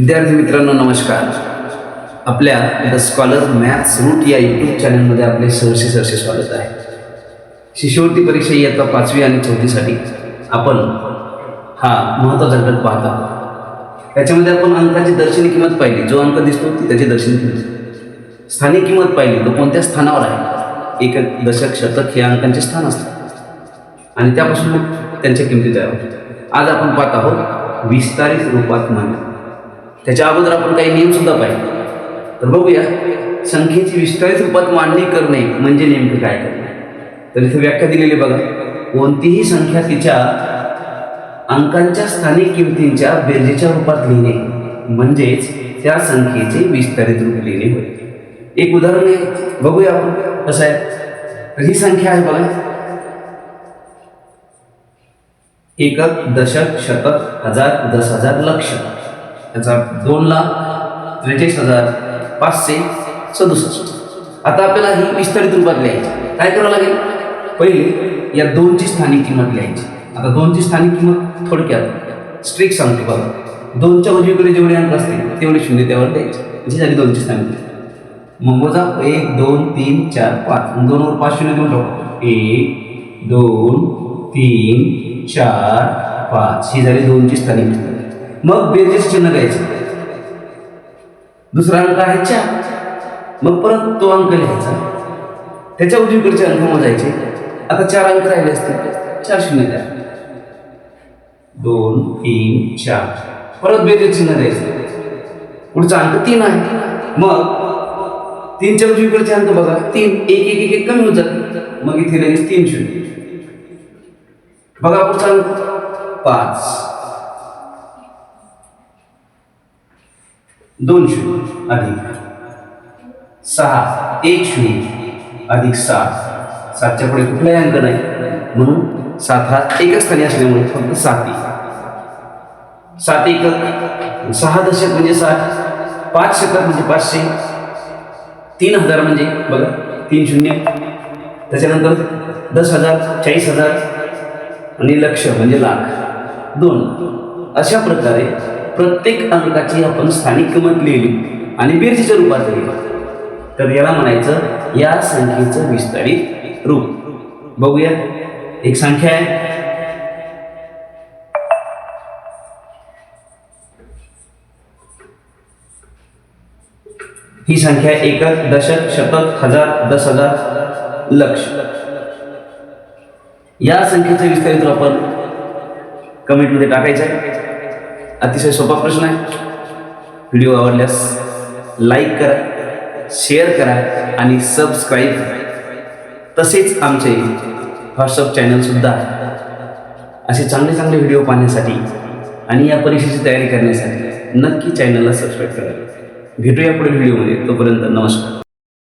विद्यार्थी मित्रांनो नमस्कार. आपल्या द स्कॉलर मॅथ्स रूट या यूट्यूब चॅनलमध्ये आपले सहर्षे सहर्षे स्वागत आहे. शिष्यवृत्ती परीक्षा इयत्ता पाचवी आणि चौथीसाठी आपण हा महत्त्वाचा घटक पाहत आहोत. त्याच्यामध्ये आपण अंकाची दर्शनी किंमत पाहिली. जो अंक दिसतो ती त्याची दर्शनी किंमत. स्थानिक किंमत पाहिली तो कोणत्या स्थानावर आहे? एक दशक शतक हे अंकांचे स्थान असतात आणि त्यापासून मग त्यांच्या किमती तयार होतात. आज आपण पाहत आहोत विस्तारित रूपात मांडणी त्याच्या अगोदर आपण काही नियम सुद्धा पाहिजे तर बघूया संख्येची विस्तारित रूपात मांडणी करणे म्हणजे नेमकं काय? करणे तर इथे व्याख्या दिलेली बघा. कोणतीही संख्या तिच्या अंकांच्या स्थानिक किमतींच्या बेरजेच्या रूपात लिहिणे म्हणजेच त्या संख्येचे विस्तारित रूप लिहिणे होते एक उदाहरण आहे बघूया आपण कसं आहे. तर ही संख्या आहे बघा. एकक दशक शतक हजार दस हजार लक्ष. याचा दोन लाख त्रेचाळीस हजार पाचशे सदुसष्ट. आता आपल्याला ही विस्तारित रूपात लिहायची काय करावं लागेल? पहिले या दोनची स्थानिक किंमत लिहायची. आता दोनची स्थानिक किंमत थोडक्यात स्ट्रिक सांगते बघा. दोनच्या उजवीकडे जेवढे अंक असतील तेवढे शून्य त्यावर द्यायचे. म्हणजे झाली दोनची स्थानिक मग मोजा एक दोन तीन चार पाच. मग दोनवर पाच शून्य देऊन टाकू एक दोन तीन चार पाच. ही झाली दोनची स्थानिक किंमत. मग बेरजेचं चिन्ह घ्यायचे. दुसरा अंक आहे चार मग परत तो अंक लिहायचा. त्याच्या उजवीकडचे अंक मोजायचे. आता चार अंक राहिले असतील. चार शून्य द्या. दोन तीन चार. परत बेरजेचं चिन्ह द्यायचं. पुढचा अंक तीन आहे. मग तीनच्या उजवीकडचे अंक बघा. तीन एक एक एक एक कमी होत जाते मग इथे लगेच तीन शून्य. बघा पुढचा अंक. पाच. दोन शून्य अधिक. सहा एक शून्य अधिक सात सातच्या पुढे कुठलाही अंक नाही. म्हणून सात हा एकच स्थानी असल्यामुळे फक्त साती सात एक. सहा दशक म्हणजे सात. पाच शतक म्हणजे पाचशे. तीन हजार म्हणजे बघा तीन शून्य. त्याच्यानंतर दस हजार चाळीस हजार आणि लक्ष म्हणजे लाख. दोन. अशा प्रकारे प्रत्येक अंकाची आपण स्थानिक किंमत लिहिली आणि बेरजेच्या रूपात लिहिली. तर याला म्हणायचं या संख्येचं विस्तारित रूप. बघूया. एक संख्या आहे. ही संख्या एकक दशक शतक हजार दस हजार लक्ष. या संख्येचं विस्तारित रूप आपण कमेंटमध्ये टाकायचं आहे. अतिशय सोपा प्रश्न आहे. व्हिडिओ आवडल्यास लाईक करा शेअर करा आणि सबस्क्राईब तसेच आमचे व्हॉट्सअप चॅनलसुद्धा असे चांगले चांगले व्हिडिओ पाहण्यासाठी आणि या परीक्षेची तयारी करण्यासाठी नक्की चॅनलला सबस्क्राईब करा. भेटूया पुढील व्हिडिओमध्ये. तोपर्यंत नमस्कार.